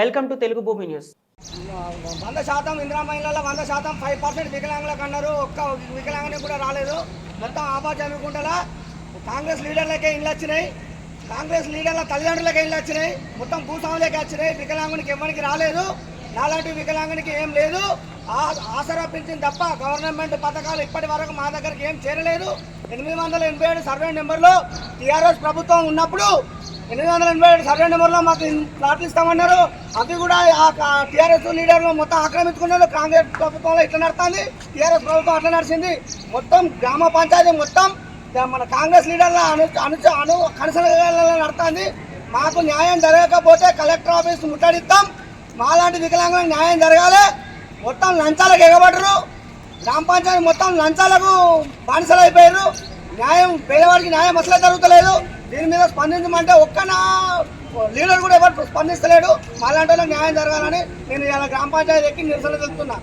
Welcome to Telugu భూమి news వంద శాతం ఇందిరా మహిళల వంద శాతం ఫైవ్ పర్సెంట్ వికలాంగులకు అన్నారు ఒక్క వికలాంగుని కూడా రాలేదు. మొత్తం ఆపాచమికుంటలా కాంగ్రెస్ లీడర్లకే ఇల్లు వచ్చినాయి. కాంగ్రెస్ లీడర్ల తల్లిదండ్రులకే ఇల్లు వచ్చినాయి. మొత్తం భూస్వాములకే వచ్చినాయి. వికలాంగునికి ఎవరికి రాలేదు. నాలాంటి వికలాంగునికి ఏం లేదు. ఆ- ఆసరా పింఛన్ తప్ప గవర్నమెంట్ పథకాలు ఇప్పటి వరకు మా దగ్గరికి ఏం చేరలేదు. ఎనిమిది వందల ఎనభై ఏడు సర్వే నెంబర్లో టీఆర్ఎస్ ప్రభుత్వం ఉన్నప్పుడు ఎనిమిది వందల ఎనభై ఏడు సర్వే నెంబర్లో మాకు ప్లాట్లు ఇస్తామన్నారు. అది కూడా టీఆర్ఎస్ లీడర్ మొత్తం ఆక్రమించుకున్నారు. కాంగ్రెస్ ప్రభుత్వంలో ఇట్లా నడుతుంది టీఆర్ఎస్ ప్రభుత్వం అట్లా నడిచింది. మొత్తం గ్రామ పంచాయతీ మొత్తం మన కాంగ్రెస్ లీడర్ల అను అను అను కనసనలో నడుతుంది మాకు న్యాయం జరగకపోతే కలెక్టర్ ఆఫీస్ ముట్టడిస్తాం. మాలాంటి వికలాంగులకు న్యాయం జరగాలి. మొత్తం లంచాలకు ఎగబడరు. గ్రామ పంచాయతీ మొత్తం లంచాలకు బానిసలు అయిపోయారు న్యాయం పేదవాడికి న్యాయం అసలే జరుగుతలేదు. దీని మీద స్పందించమంటే ఒక్క నా లీడర్ కూడా ఎవరు స్పందిస్తలేడు. మాలాంటి వాళ్ళకి న్యాయం జరగాలని నేను ఇలా గ్రామ పంచాయతీ ఎక్కి నిరసన తెలుపుతున్నా.